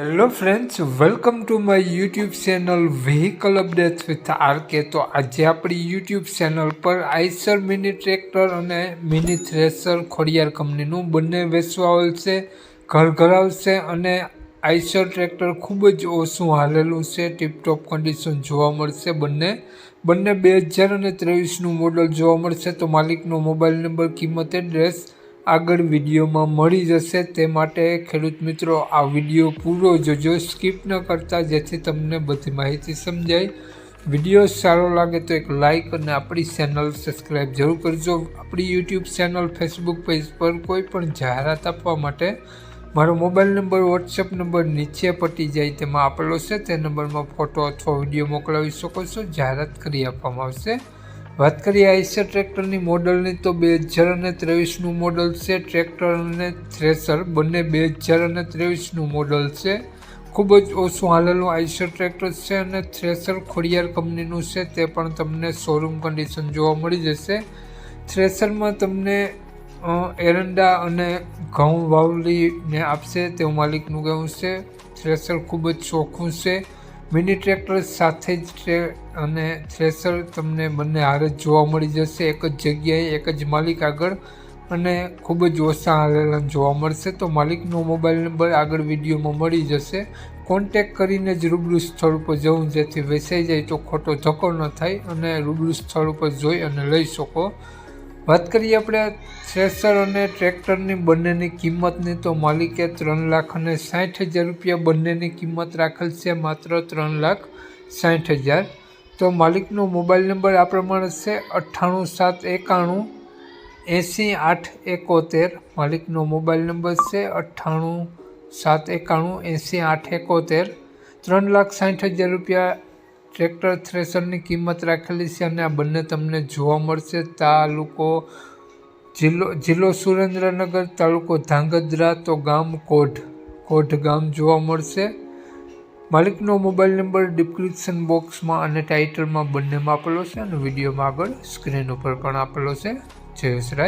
Hello friends welcome to my YouTube channel vehicle updates with RK તો આજે આપણી YouTube channel પર Eicher mini tractor અને mini thresher Khodiyar કંપનીનું બંને વેચવા આવેલ છે ઘર ઘર આવશે અને આઈસર ટ્રેક્ટર ખૂબ જ ઓછું હાલેલું છે ટીપટોપ કન્ડિશન જોવા મળશે બંને બંને બે હજાર અને ત્રેવીસનું મોડલ જોવા મળશે. તો માલિકનો મોબાઈલ નંબર કિંમત એડ્રેસ આગળ વિડીયોમાં મળી જશે તે માટે ખેડૂત મિત્રો, આ વીડિયો પૂરો જોજો, સ્કીપ ન કરતા, જેથી તમને બધી માહિતી સમજાય. વીડિયો સારો લાગે તો એક લાઇક અને આપણી ચેનલ સબસ્ક્રાઈબ જરૂર કરજો. આપણી યુટ્યુબ ચેનલ, ફેસબુક પેજ પર કોઈ પણ જાહેરાત આપવા માટે મારો મોબાઈલ નંબર, વોટ્સએપ નંબર નીચે પટી જાય તેમાં આપેલો છે. તે નંબરમાં ફોટો અથવા વીડિયો મોકલાવી શકો છો. જાહેરાત કરી આપવામાં આવશે. વાત કરીએ આઈસર ટ્રેક્ટરની મોડલની, તો બે હજાર અને ત્રેવીસનું મોડલ છે. ટ્રેક્ટર અને થ્રેસર, બંને બે હજાર અને ત્રેવીસનું મોડલ છે. ખૂબ જ ઓછું હાલેલું આઈસર ટ્રેક્ટર છે અને થ્રેસર ખોડિયાર કંપનીનું છે. તે પણ તમને શોરૂમ કન્ડિશન જોવા મળી જશે. થ્રેસરમાં તમને એરંડા અને ઘઉં વાવલીને આપશે તેવું માલિકનું કહેવું છે. થ્રેસર ખૂબ જ ચોખ્ખું છે. મિની ટ્રેક્ટર સાથે જ ટ્રે અને થ્રેસર તમને બંને હારે જ જોવા મળી જશે. એક જ જગ્યાએ, એક જ માલિક આગળ અને ખૂબ જ ઓછા હાલેલા જોવા મળશે. તો માલિકનો મોબાઈલ નંબર આગળ વિડીયોમાં મળી જશે. કોન્ટેક કરીને જ રૂબરૂ સ્થળ ઉપર જવું, જેથી વેચાઈ જાય તો ખોટો ધક્કો ન થાય અને રૂબરૂ સ્થળ ઉપર જોઈ અને લઈ શકો. વાત કરીએ આપણે થ્રેસર અને ટ્રેક્ટરની બંનેની કિંમતની, તો માલિકે ત્રણ લાખ અને સાઠ હજાર રૂપિયા બંનેની કિંમત રાખેલ છે, માત્ર ત્રણ લાખ સાઠ હજાર. તો માલિકનો મોબાઈલ નંબર આ પ્રમાણે છે, અઠ્ઠાણું સાત એકાણું એંસી આઠ એકોતેર. માલિકનો મોબાઈલ નંબર છે, અઠ્ઠાણું સાત એકાણું એંસી આઠ એકોતેર. ત્રણ લાખ સાઠ હજાર રૂપિયા ટ્રેક્ટર થ્રેસરની કિંમત રાખેલી છે અને આ બંને તમને જોવા મળશે. તાલુકો જિલ્લો જિલ્લો સુરેન્દ્રનગર, તાલુકો ધાંગધ્રા, તો ગામ કોઢ કોઢ ગામ જોવા મળશે. માલિકનો મોબાઈલ નંબર ડિસ્ક્રિપ્શન બોક્સમાં અને ટાઇટલમાં બંનેમાં આપેલો છે અને વિડીયોમાં આગળ સ્ક્રીન ઉપર પણ આપેલો છે. જયેશ રાજ